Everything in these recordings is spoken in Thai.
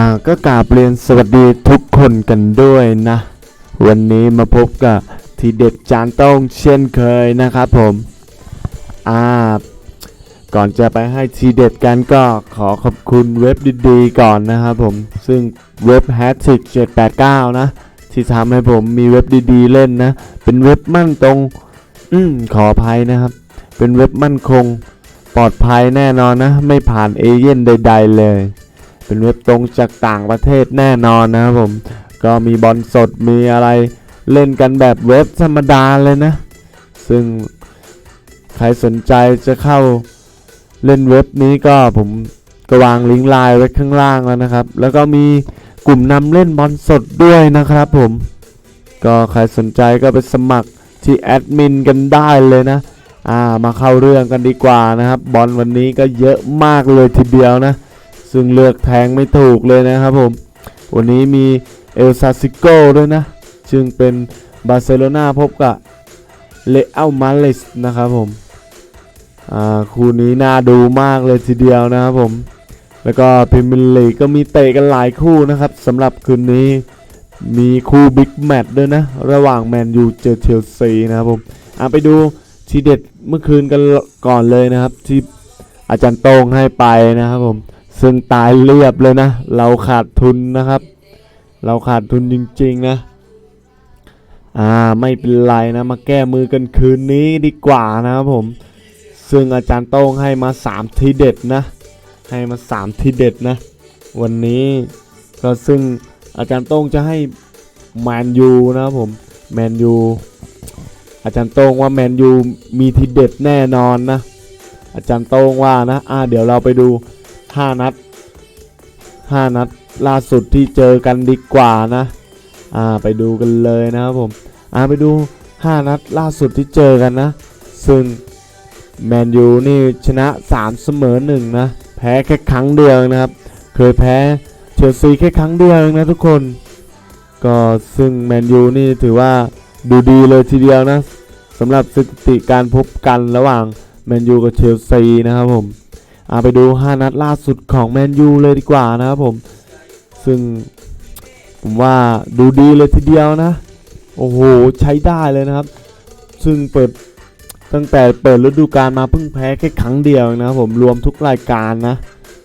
อ่าก็กราบเรียนสวัสดีทุกคนกันด้วยนะ วันนี้มาพบกับทีเด็ดจานต้งเช่นเคยนะครับผม อ่า ก่อนจะไปให้ทีเด็ดกันก็ขอขอบคุณเว็บดีๆก่อนนะครับผม ซึ่งเว็บ h a t r i c 789 นะ ที่ทำให้ผมมีเว็บดีๆเล่นนะ เป็นเว็บมั่นตรง อืมขออภัยนะครับ เป็นเว็บมั่นคง ปลอดภัยแน่นอนนะ ไม่ผ่านเอเย่นใด ๆ เลย เป็นเว็บตรงจากต่างประเทศแน่นอนนะครับผม ก็มีบอลสดมีอะไรเล่นกันแบบเว็บธรรมดาเลยนะ ซึ่งใครสนใจจะเข้าเล่นเว็บนี้ก็ผมก็วางลิงก์ไลน์ไว้ข้างล่างแล้วนะครับ แล้วก็มีกลุ่มนำเล่นบอลสดด้วยนะครับผม ก็ใครสนใจก็ไปสมัครที่แอดมินกันได้เลยนะ อ่ามาเข้าเรื่องกันดีกว่านะครับ บอลวันนี้ก็เยอะมากเลยทีเดียวนะ ซึ่งเลือกแทงไม่ถูกเลยนะครับผม วันนี้มีเอลซาซิโกด้วยนะ ซึ่งเป็นบาร์เซโลนาพบกับเลอัลมาเลสนะครับผม อ่า คู่นี้น่าดูมากเลยทีเดียวนะครับผม แล้วก็พรีเมียร์ลีกก็มีเตะกันหลายคู่นะครับสำหรับคืนนี้มีคู่บิ๊กแมตช์ด้วยนะ ระหว่างแมนยูเจอเชลซีนะครับผมอ่าไปดูทีเด็ดเมื่อคืนกันก่อนเลยนะครับ ที่อาจารย์โต้งให้ไปนะครับผม ซึ่งตายเรียบเลยนะ เราขาดทุนนะครับ เราขาดทุนจริงๆนะ อ่าไม่เป็นไรนะ มาแก้มือกันคืนนี้ดีกว่านะครับผม ซึ่งอาจารย์โต้งให้มา 3 ทีเด็ดนะ ให้มา 3 ทีเด็ดนะ วันนี้ก็ซึ่งอาจารย์โต้งจะให้แมนยูนะครับผมแมนยูอาจารย์โต้งว่าแมนยูมีทีเด็ดแน่นอนนะ อาจารย์โต้งว่านะ อ่าเดี๋ยวเราไปดู 5นัด5นัดล่าสุดที่เจอกันดีกว่านะ อ่าไปดูกันเลยนะครับผม อ่าไปดู5นัดล่าสุดที่เจอกันนะ ซึ่งแมนยูนี่ชนะ3เสมอ1นะ แพ้แค่ครั้งเดียวนะครับ เคยแพ้เชลซีแค่ครั้งเดียวนะทุกคน ก็ซึ่งแมนยูนี่ถือว่าดูดีเลยทีเดียวนะสำหรับสถิติการพบกันระหว่างแมนยูกับเชลซีนะครับผม อาไปดู 5 นัดล่าสุดของแมนยูเลยดีกว่านะครับผม ซึ่งผมว่าดูดีเลยทีเดียวนะ โอ้โห ใช้ได้เลยนะครับ ซึ่งเปิดตั้งแต่เปิดฤดูกาลมาเพิ่งแพ้แค่ครั้งเดียวนะครับผมรวมทุกรายการนะ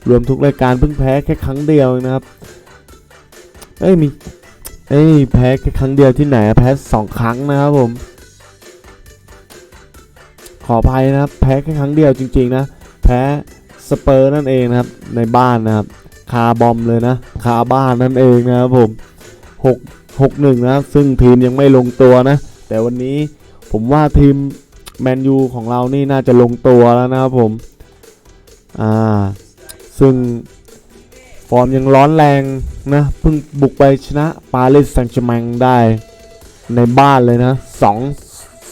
รวมทุกรายการเพิ่งแพ้แค่ครั้งเดียวนะครับ เอ้ยมีเอ้ยแพ้แค่ครั้งเดียวที่ไหนแพ้สองครั้งนะครับผม ขออภัยนะครับแพ้แค่ครั้งเดียวจริงๆนะ แพ้ สเปอร์นั่นเองนะครับในบ้านนะครับคาบอมเลยนะคาบ้านนั่นเองนะครับผมหกหกหนึ่งนะครับซึ่งทีมยังไม่ลงตัวนะ แต่วันนี้ผมว่าทีมแมนยูของเรานี่น่าจะลงตัวแล้วนะครับผมอ่าซึ่งฟอร์มยังร้อนแรงนะเพิ่งบุกไปชนะปารีสแซงต์แชร์แมงได้ในบ้านเลยนะสอง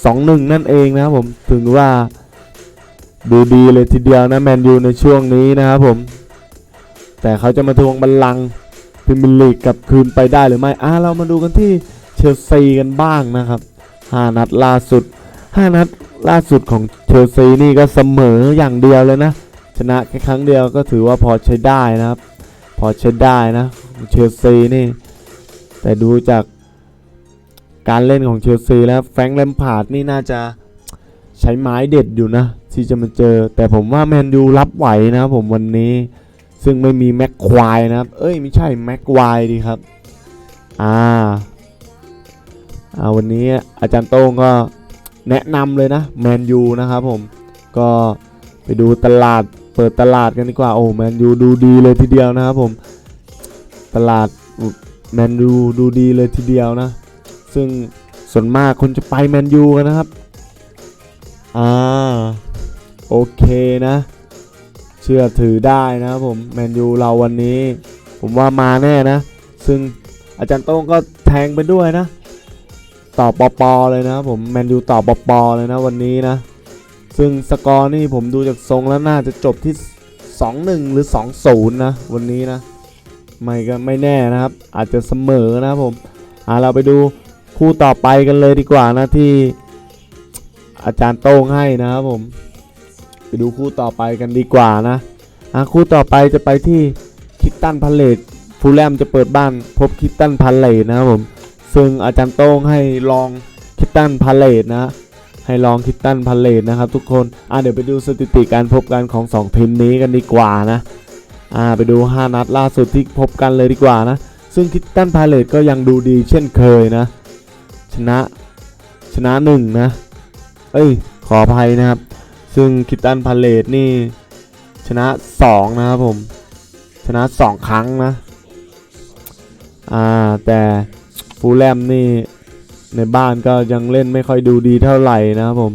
สองหนึ่งนั่นเองนะครับผมถึงว่า ดูดีเลยทีเดียวนะแมนยูในช่วงนี้นะครับผม แต่เขาจะมาทวงบัลลังก์พรีเมียร์ลีกกลับคืนไปได้หรือไม่อ่าเรามาดูกันที่เชลซีกันบ้างนะครับ5นัดล่าสุด5นัดล่าสุดของเชลซีนี่ก็เสมออย่างเดียวเลยนะ ชนะแค่ครั้งเดียวก็ถือว่าพอใช้ได้นะครับ พอใช้ได้นะเชลซีนี่ แต่ดูจากการเล่นของเชลซีแล้วแฟรงค์แลมพาร์ดนี่น่าจะใช้ไม้เด็ดอยู่นะ ที่จะมาเจอ แต่ผมว่าแมนยูรับไหวนะผมวันนี้ซึ่งไม่มีแม็กควายนะครับ เอ้ยไม่ใช่แม็กควายดีครับ อ่า อ่าวันนี้อาจารย์โต้งก็แนะนำเลยนะแมนยูนะครับผม ก็ไปดูตลาดเปิดตลาดกันดีกว่า โอ้แมนยูดูดีเลยทีเดียวนะครับผม ตลาดแมนยูดูดีเลยทีเดียวนะ ซึ่งส่วนมากคนจะไปแมนยูกันนะครับ อ่า โอเคนะ เชื่อถือได้นะผมแมนยูเราวันนี้ ผมว่ามาแน่นะ ซึ่งอาจารย์โต้งก็แทงไปด้วยนะ ต่อปอปอเลยนะผมแมนยูต่อปอปอเลยนะวันนี้นะ ซึ่งสกอร์นี่ผมดูจากทรงแล้วน่าจะจบที่ 2-1 หรือ 2-0 นะ วันนี้นะ ไม่ก็ไม่แน่นะครับ อาจจะเสมอนะผมอ่าเราไปดูคู่ต่อไปกันเลยดีกว่านะที่อาจารย์โต้งให้นะครับผม ไปดูคู่ต่อไปกันดีกว่านะอะคู่ต่อไปจะไปที่คิตตันพาเลตฟูลแลมจะเปิดบ้านพบคิตตันพาเลตนะครับผม ซึ่งอาจารย์โต้งให้ลองคิตตันพาเลตนะ ให้ลองคิตตันพาเลตนะครับทุกคน อะเดี๋ยวไปดูสถิติการพบกันของ 2 ทีมนี้กันดีกว่านะ อ่าไปดู 5 นัดล่าสุดที่พบกันเลยดีกว่านะ ซึ่งคิตตันพาเลตก็ยังดูดีเช่นเคยนะ ชนะชนะหนึ่งนะ เอ้ยขออภัยนะครับ ซึ่งคิตตันพาเลตนี่ ชนะ 2 นะครับผม ชนะ 2 ครั้งนะ อ่า แต่ฟูลแลมนี่ ในบ้านก็ยังเล่นไม่ค่อยดูดีเท่าไหร่นะครับผม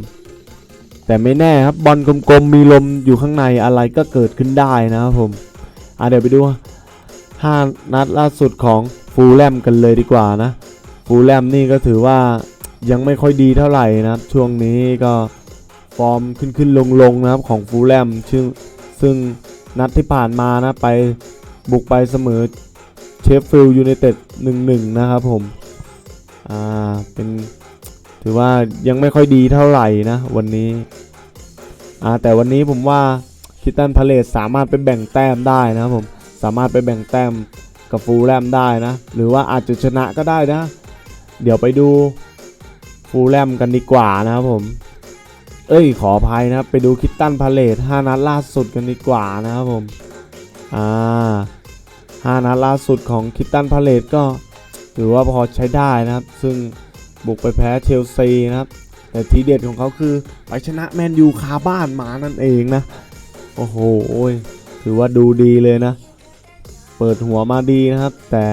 แต่ไม่แน่ครับบอลกลมๆ มีลมอยู่ข้างในอะไรก็เกิดขึ้นได้นะครับผม อ่าเดี๋ยวไปดู 5 นัดล่าสุดของฟูลแลมกันเลยดีกว่านะ ฟูลแลมนี่ก็ถือว่ายังไม่ค่อยดีเท่าไหร่นะครับ ช่วงนี้ก็ ฟอร์มขึ้นขึ้นลงลงนะครับของฟูลแลมซึ่งซึ่งนัดที่ผ่านมานะไปบุกไปเสมอเชฟฟิลด์ยูไนเต็ด1-1 นะครับผม อ่า เป็นถือว่ายังไม่ค่อยดีเท่าไหร่นะวันนี้ อ่า แต่วันนี้ผมว่าคิตตันพาเลสสามารถไปแบ่งแต้มได้นะครับผม สามารถไปแบ่งแต้มกับฟูลแลมได้นะ หรือว่าอาจจะชนะก็ได้นะ เดี๋ยวไปดูฟูลแลมกันดีกว่านะครับผม เอ้ยขออภัยนะครับไปดูคิตตันพาเลส5นัดล่าสุดกันดีกว่านะครับผมอ่า5นัดล่าสุดของคิตตันพาเลสก็ถือว่าพอใช้ได้นะครับ ซึ่งบุกไปแพ้เชลซีนะครับ แต่ทีเด็ดของเขาคือไปชนะแมนยูคาบ้านมานั่นเองนะ โอ้โหถือว่าดูดีเลยนะ เปิดหัวมาดีนะครับ แต่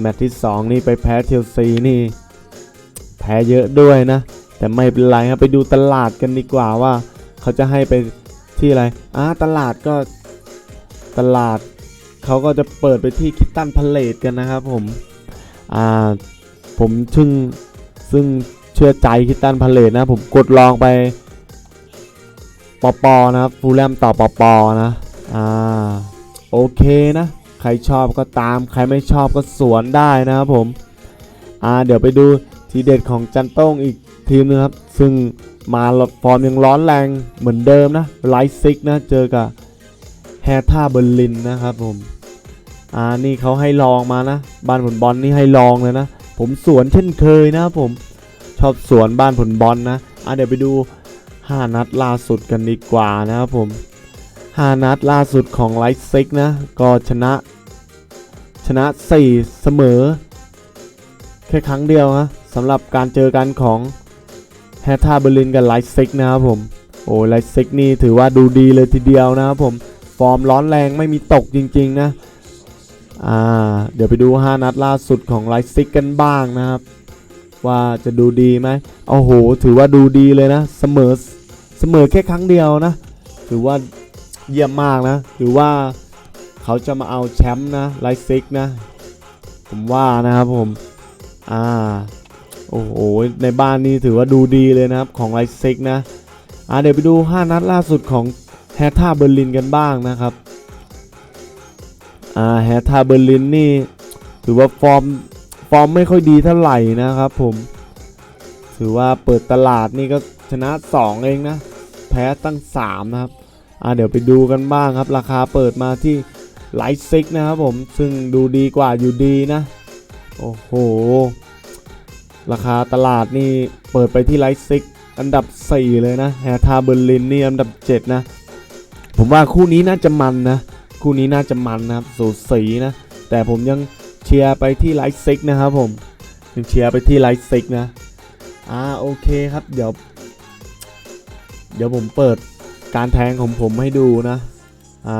แมตช์ที่ 2 นี่ไปแพ้เชลซีนี่ แพ้เยอะด้วยนะ แต่ไม่เป็นไรครับไปดูตลาดกันดีกว่าว่า เขาจะให้ไปที่อะไรอ่าตลาดก็ตลาดเขาก็จะเปิดไปที่คิตตันพาเลตกันนะครับผมอ่าผมซึ่งซึ่งเชื่อใจคิตตันพาเลตนะ ผมกดลองไปปอปอนะครับฟูลแลมต่อปอปอนะอ่าโอเคนะ ใครชอบก็ตาม ใครไม่ชอบก็สวนได้นะครับผมอ่าเดี๋ยวไปดูทีเด็ดของจันโต้งอีก ทีมนึงครับ ซึ่งมาฟอร์มยังร้อนแรงเหมือนเดิมนะไลท์ซิกนะ เจอกับแฮท่าเบอร์ลินนะครับผม อ่านี่เขาให้ลองมานะ บ้านผลบอลนี่ให้ลองเลยนะ ผมสวนเช่นเคยนะครับผม ชอบสวนบ้านผลบอลนะ อ่าเดี๋ยวไปดู 5 นัดล่าสุดกันดีกว่านะครับผม 5 นัดล่าสุดของไลท์ซิกนะ ก็ชนะ ชนะ 4 เสมอ แค่ครั้งเดียวนะสำหรับการเจอกันของ แฮท่าเบอร์ลินกับไลท์ซิกนะครับผม โอ้ไลท์ซิกนี่ถือว่าดูดีเลยทีเดียวนะครับผม ฟอร์มร้อนแรงไม่มีตกจริง ๆ นะ อ่า เดี๋ยวไปดู 5 นัดล่าสุดของไลท์ซิกกันบ้างนะครับ ว่าจะดูดีไหมโอ้โห ถือว่าดูดีเลยนะ เสมอ เสมอแค่ครั้งเดียวนะ ถือว่าเยี่ยมมากนะ ถือว่าเขาจะมาเอาแชมป์นะไลท์ซิกนะ ผมว่านะครับผม อ่า โอ้โห ในบ้านนี้ถือว่าดูดีเลยนะครับ ของไลซิกนะอ่าเดี๋ยวไปดู 5 นัดล่าสุดของแฮท่าเบอร์ลินกันบ้างนะครับอ่าแฮท่าเบอร์ลินนี่ถือว่าฟอร์มฟอร์มไม่ค่อยดีเท่าไหร่นะครับผม ถือว่าเปิดตลาดนี่ก็ชนะ 2 เองนะ แพ้ตั้ง 3 นะครับอ่าเดี๋ยวไปดูกันบ้างครับ ราคาเปิดมาที่ไลซิกนะครับผมซึ่งดูดีกว่าอยู่ดีนะ โอ้โห ราคาตลาดนี่เปิดไปที่ไลท์ซิกอันดับ 4 เลยนะแฮทาเบอร์ลินนี่อันดับ 7 นะ ผมว่าคู่นี้น่าจะมันนะ คู่นี้น่าจะมันนะครับสูสีนะ แต่ผมยังเชียร์ไปที่ไลท์ซิกนะครับผมยังเชียร์ไปที่ไลท์ซิกนะ อ่าโอเคครับเดี๋ยว เดี๋ยวผมเปิดการแทงของผมให้ดูนะ อ่า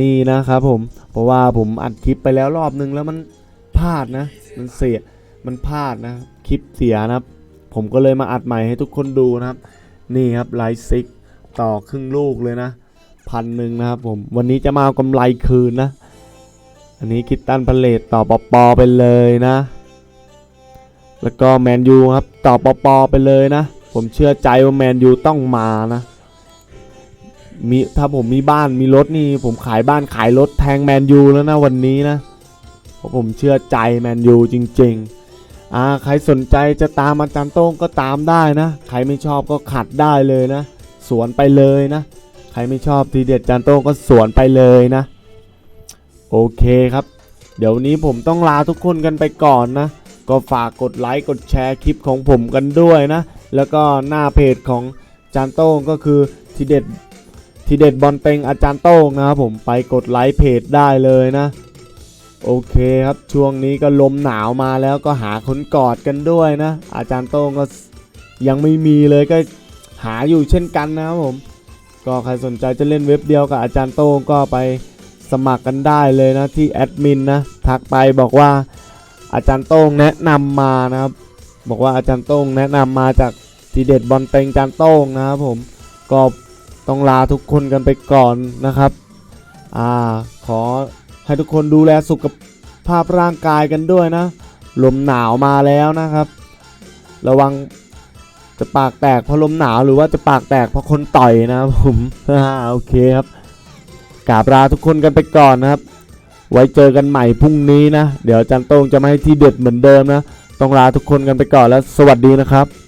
นี่นะครับผม เพราะว่าผมอัดคลิปไปแล้วรอบนึงแล้วมันพลาดนะ มันเสีย มันพลาดนะ คลิปเสียนะครับ ผมก็เลยมาอัดใหม่ให้ทุกคนดูนะครับ นี่ครับไลท์ซิกต่อครึ่งลูกเลยนะพันหนึ่งนะครับผม วันนี้จะมาเอากำไรคืนนะ อันนี้คิดตันพาเลตต่อปอปอไปเลยนะ แล้วก็แมนยูครับต่อปอปอไปเลยนะ ผมเชื่อใจว่าแมนยูต้องมานะมีถ้าผมมีบ้านมีรถนี่ผมขายบ้านขายรถแทงแมนยูแล้วนะวันนี้นะเพราะผมเชื่อใจแมนยูจริง ๆ อ่าใครสนใจจะตามอาจารย์โต้งก็ตามได้นะ ใครไม่ชอบก็ขัดได้เลยนะ สวนไปเลยนะ ใครไม่ชอบทีเด็ดอาจารย์โต้งก็สวนไปเลยนะ โอเคครับ เดี๋ยวนี้ผมต้องลาทุกคนกันไปก่อนนะ ก็ฝากกดไลค์กดแชร์คลิปของผมกันด้วยนะ แล้วก็หน้าเพจของอาจารย์โต้งก็คือทีเด็ดทีเด็ดบอลเต็งอาจารย์โต้งนะครับผมไปกดไลค์เพจได้เลยนะ โอเคครับช่วงนี้ก็ลมหนาวมาแล้วก็หาคนกอดกันด้วยนะ อาจารย์โต้งก็ยังไม่มีเลยก็หาอยู่เช่นกันนะครับผม ก็ใครสนใจจะเล่นเว็บเดียวกับอาจารย์โต้งก็ไปสมัครกันได้เลยนะที่แอดมินนะทักไปบอกว่าอาจารย์โต้งแนะนำมานะครับ บอกว่าอาจารย์โต้งแนะนำมาจากทีเด็ดบอลเต็งอาจารย์โต้งนะครับผมก็ต้องลาทุกคนกันไปก่อนนะครับ อ่าขอ ให้ทุกคนดูแลสุขภาพร่างกายกันด้วยนะ ลมหนาวมาแล้วนะครับ ระวังจะปากแตกเพราะลมหนาวหรือว่าจะปากแตกเพราะคนต่อยนะครับผมโอเคครับกราบลาทุกคนกันไปก่อนนะครับ ไว้เจอกันใหม่พรุ่งนี้นะ เดี๋ยวอาจันโต้งจะไม่ให้ที่เด็ดเหมือนเดิมนะ ต้องลาทุกคนกันไปก่อนแล้ว สวัสดีนะครับ